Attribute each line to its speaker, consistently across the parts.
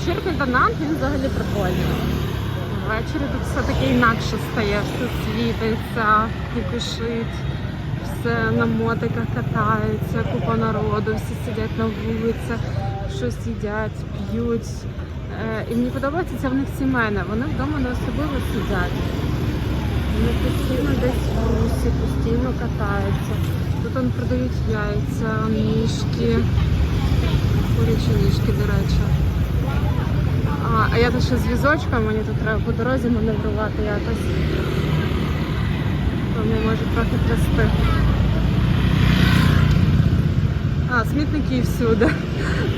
Speaker 1: вечірки до нам він взагалі прикольний. Ввечері тут все таке інакше стає, все світиться, кипішить, все на мотиках катаються, купа народу, всі сидять на вулицях, щось їдять, п'ють. Е, І мені подобається це в них сімейне. Вони вдома не особливо сидять. Вони постійно десь в русі, постійно катаються. Тут он продають яйця, ніжки, курячі ніжки, до речі. Я тут ще з візочком, мені тут треба по дорозі маневрувати якось. Мені може трохи трясти. А, смітники всюди.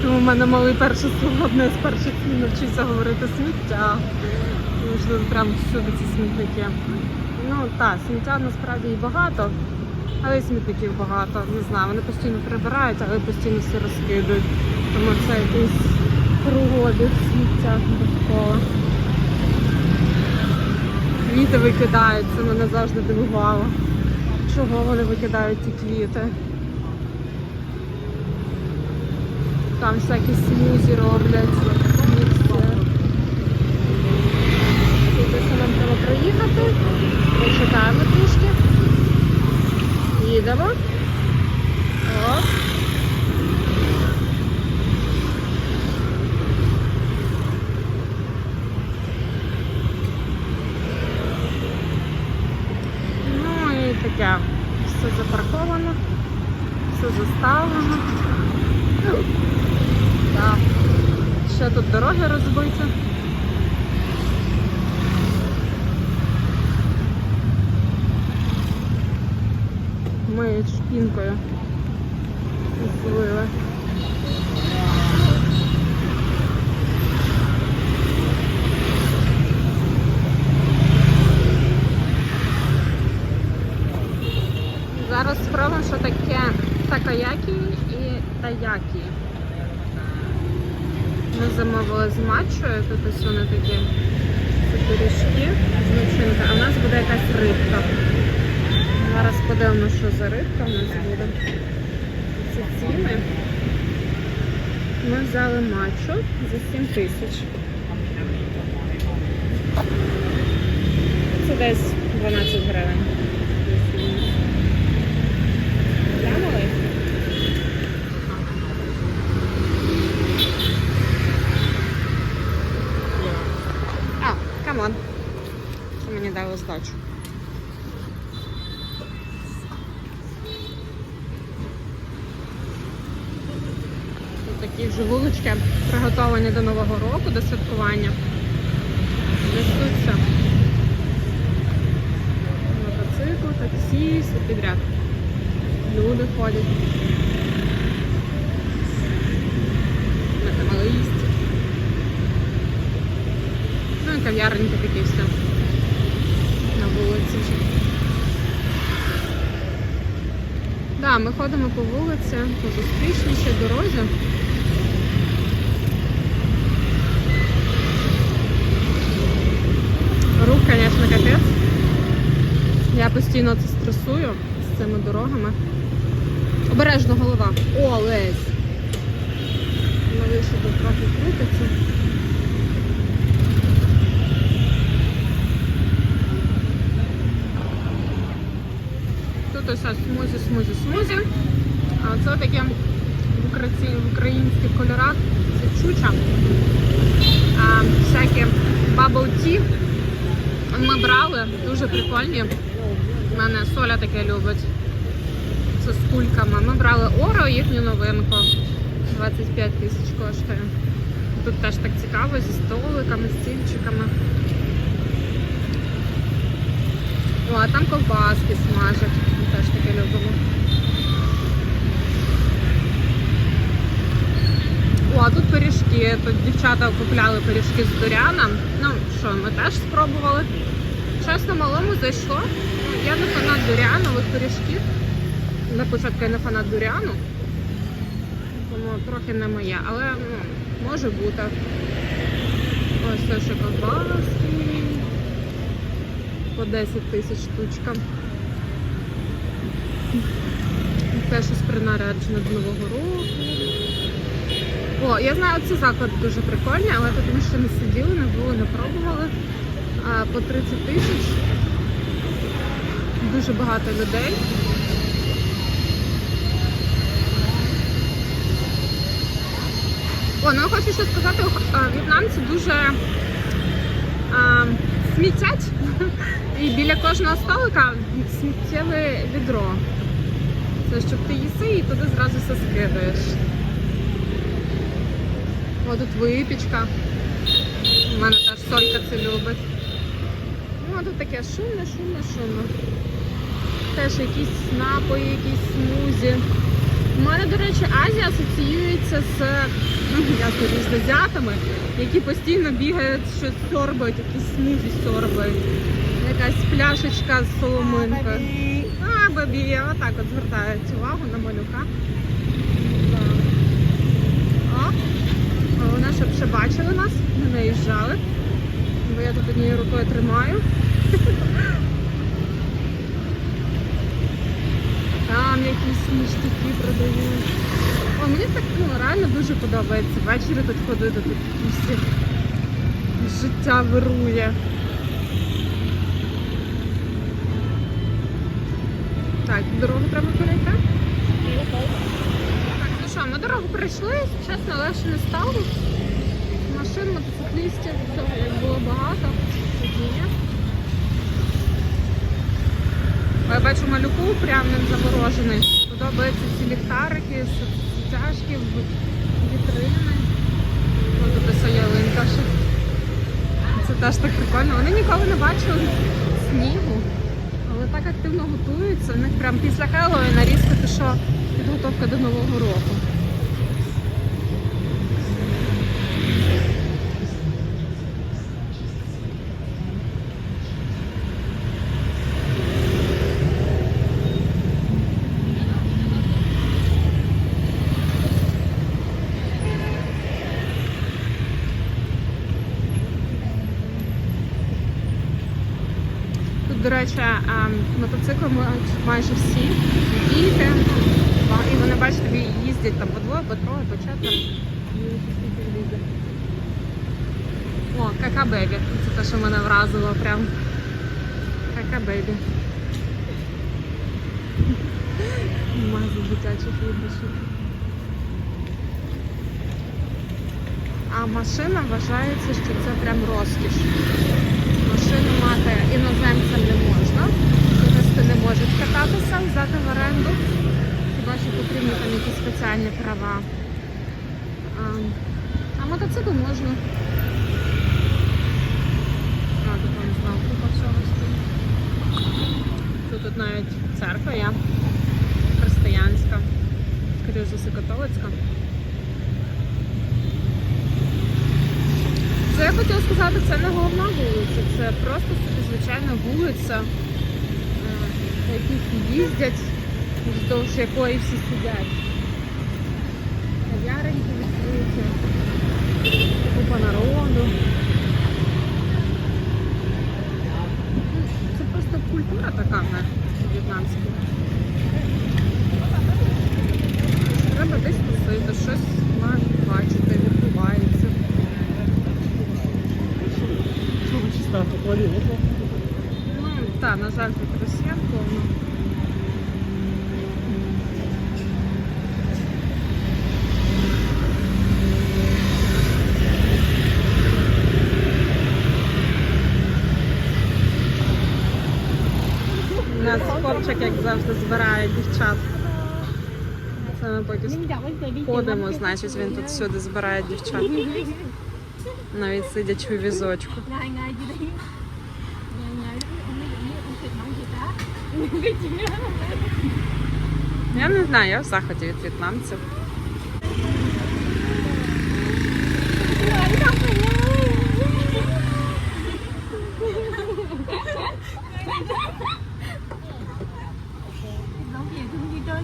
Speaker 1: Тому в мене малий перше слово одне з перших навчився говорити сміття. Тому що тут прям всюди ці смітники. Ну так, сміття насправді і багато, але і смітників багато. Не знаю, вони постійно прибирають, але постійно все розкидують. Тому це якийсь кругообіг сміття довкола. Квіти викидають, це мене завжди дивувало. Чого вони викидають ті квіти? Там всякі смузі роблять. Тут нам треба проїхати. Почекаємо трішки. Їдемо. Оп. Ну і таке. Все запарковано, все заставлено. Так. Ще тут дороги розбиті. Миють шпінкою. Злили. Зараз спробуємо, що таке такаякі і таякі. Ми замовили з матчою, тут ось вони такі пиріжки з начинкою, а в нас буде якась рибка. Зараз подивимося, що за рибка в нас буде. Це ціни. Ми взяли матчу за 7 тисяч. Це десь 12 гривень. Глянули? А, камон. Це мені дали здачу. Тут такі вже вулички приготовані до Нового року, до святкування. Несуться. Мотоцикл, таксі, все підряд. Люди ходять. Метамалисті. Ну і кав'яреньки такі все. На вулиці. Да, ми ходимо по вулиці, по зустрічнішій дорозі. Постійно це стресую з цими дорогами. Обережно голова. О, Лесь! Малий ще тут трохи крутиться. Тут ось смузі, смузі, смузі. А це таке в українських кольорах. Це чуча. А, всякі bubble tea. Ми брали, дуже прикольні. У мене Соля таке любить. Це з кульками. Ми брали Оро, їхню новинку. 25 тисяч коштує. Тут теж так цікаво, зі столиками, стільчиками. О, а там ковбаски смажать. Ми теж таке любимо. О, а тут пиріжки. Тут дівчата купляли пиріжки з дуряна. Ну що, ми теж спробували. Чесно, малому зайшло. Я не фанат дурянових пиріжків. На початку я не фанат дуряну. Тому трохи не моє, але ну, може бути. Ось це ще ковбаски. По 10 тисяч штучка. Те щось принаряджене до Нового року. О, я знаю, ці заклади дуже прикольні, але тут ми ще не сиділи, не були, не пробували. А, по 30 тисяч. Дуже багато людей. О, ну я хочу ще сказати, в'єтнамці дуже а, смітять. І біля кожного столика сміттєве відро. Це щоб ти їси і туди зразу все скидаєш. О, тут випічка. У мене теж солька це любить. Таке шумне, шумне, шумне. Теж якісь напої, якісь смузі. У мене, до речі, Азія асоціюється з ну, ясно, з азіатами, які постійно бігають, щось сорбають, якісь смузі сорбають. Якась пляшечка з соломинкою. А, бабі, отак от звертають увагу на малюка. О, вона щоб ще бачили нас, не наїжджали. Бо я тут однією рукою тримаю. Там якісь ніштяки продають. О, мені так ну, реально дуже подобається. Ввечері тут ходити, тут всі життя вирує. Так, дорогу треба перейти. Так, ну що, ми дорогу пройшли, чесно, легше не стало. Машин, мотоциклістів, всього як було багато. Тоді. Я бачу малюку прям він заворожений. Подобаються ці ліхтарики, тяжкі, вітрини. Ось тут ось ялинка ще. Це теж так прикольно. Вони ніколи не бачили снігу, але так активно готуються. У них прям після Хеллоуіна різко пішла підготовка до Нового року. Тут, до речі, ем, мотоцикли майже всі діти. І вони, бачите, їздять там по двоє, по троє, по четверо. І. О, кака бебі. Це те, що мене вразило прям. Кака бебі. Магазин дитячих іграшок. А машина вважається, що це прям розкіш. Машину мати іноземцям не можна. Туристи не можуть кататися, взяти в оренду. Хіба що потрібні там якісь спеціальні права. А, а мотоцикл можна. Тут там знов купа всього. Тут, тут навіть церква є. Християнська. Скоріше за все, католицька. Я хотіла сказати, це не головна вулиця, це просто собі звичайна вулиця, по їздять, вздовж якої всі сидять. Яреньки відкриті, купа народу. Ну, Це просто культура така в нас в'єтнамська. Треба десь тусити, щось мають бачити, відбувається.
Speaker 2: Чисто попали.
Speaker 1: Ну, так, на жаль, тут росіян повно. У нас хлопчик, як завжди, збирає дівчат. Це ми поки ходимо, значить він тут всюди збирає дівчат. Навіть сидячи у візочку. Я не знаю, я в захваті від в'єтнамців.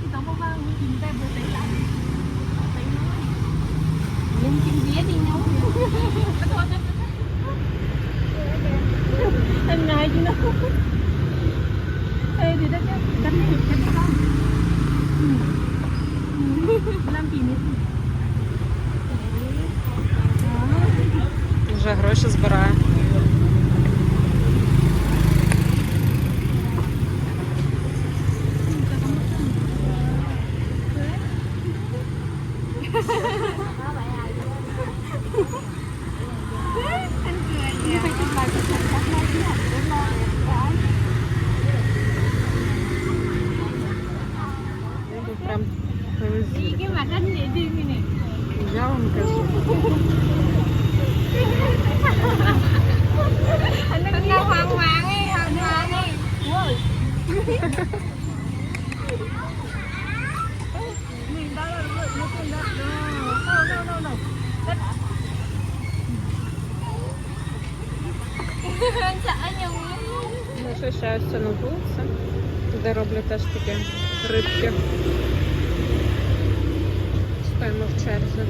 Speaker 3: 你等我翻，我现在不回来。
Speaker 1: Наше на вулиці, де роблять теж такі рибки. Стоїмо в черзі.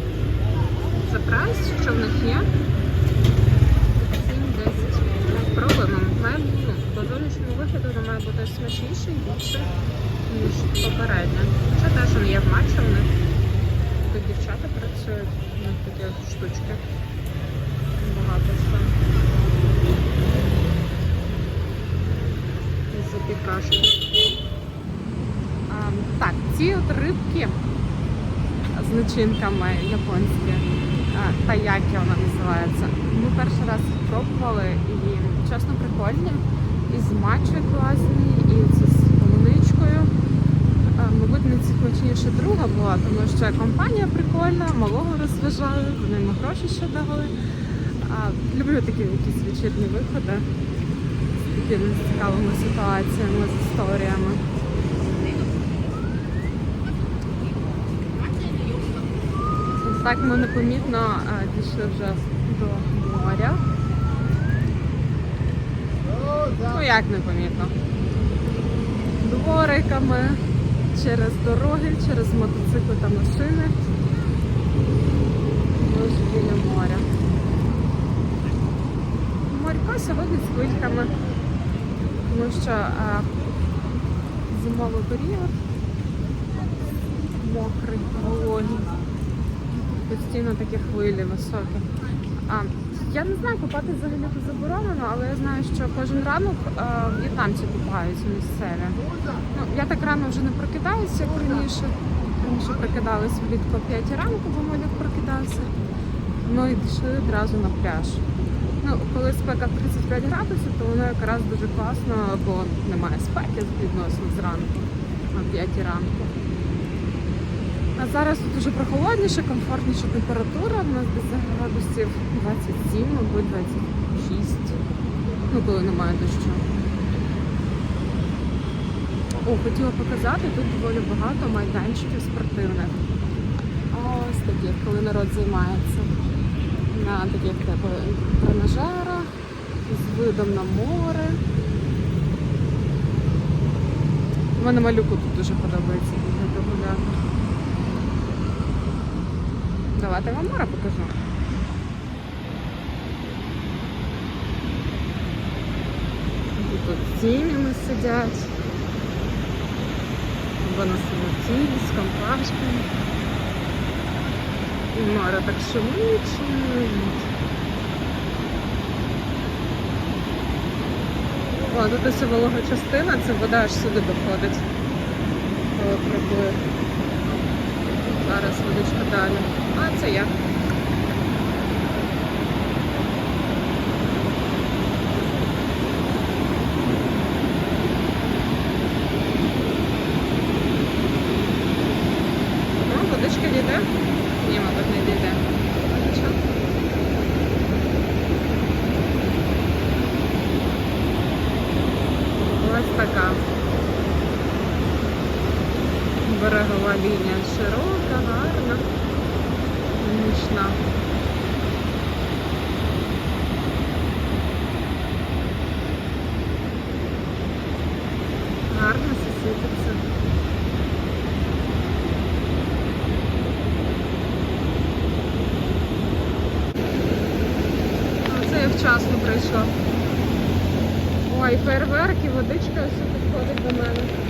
Speaker 1: Це прайс, що в них є. 7-10. Пробуємо. Має, ну, по зовнішньому вигляду воно має бути смачніше і більше, ніж попереднє. Це теж він є в матчі них. Тут дівчата працюють, у них такі штучки. Багато все. Запікашки. А, так, ці от рибки з начинками японські, а, таякі вона називається. Ми перший раз пробували і чесно прикольні. І з матчою класні, і це з полуничкою. Мабуть, найцікавіше друга була, тому що компанія прикольна, малого розважали, вони йому гроші ще дали. А, люблю такі якісь вечірні виходи з цікавими ситуаціями, з історіями. Так ми непомітно е, дійшли вже до моря. Ну як непомітно? Двориками, через дороги, через мотоцикли та машини. Ми біля моря. Морько сьогодні з хвильками, тому що е, зимовий період мокрий, вологий, постійно такі хвилі високі. А, я не знаю, купати взагалі тут заборонено, але я знаю, що кожен ранок е, в'єтнамці купаються місцеві. Ну, я так рано вже не прокидаюся, як раніше. Раніше прокидалась влітку о 5 ранку, бо Молік прокидався. Ну і йшли одразу на пляж. Ну, коли спека 35 градусів, то воно якраз дуже класно, бо немає спеки відносно зранку, о 5 ранку. А зараз тут дуже прохолодніше, комфортніша температура. У нас десь градусів 27, мабуть, 26. Ну, коли немає дощу. О, хотіла показати, тут доволі багато майданчиків спортивних. Ось таких, коли народ займається на таких типу тренажерах з видом на море. У мене малюку тут дуже подобається гуляти. Давайте вам море покажу. Тут сім'ями сидять. Або на з компашками. І Мара так шумить. О, тут ось волога частина, це вода аж сюди доходить. Зараз водичка далі. А, це я. Ну, водичка дійде? Ні, мабуть, не дійде. Ну, Нічого. Ось така. Берегова лінія широка, гарна, нічна. Гарно все світиться. А Це я вчасно прийшла. Ой, фейерверки, водичка все підходить до мене.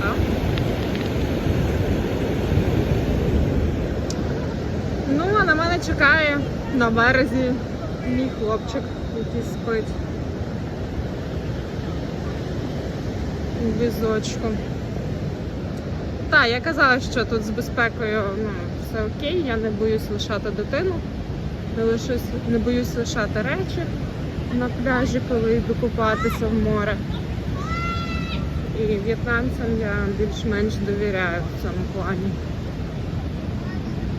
Speaker 1: так? Ну, а на мене чекає на березі мій хлопчик, який спить. У візочку. Так, я казала, що тут з безпекою ну, все окей, я не боюсь лишати дитину, не, лишусь, не боюсь лишати речі на пляжі, коли йду купатися в море. І в'єтнамцям я більш-менш довіряю в цьому плані.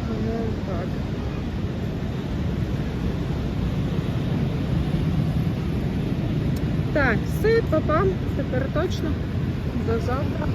Speaker 1: Тому так. Так, все, папа, тепер точно. До завтра.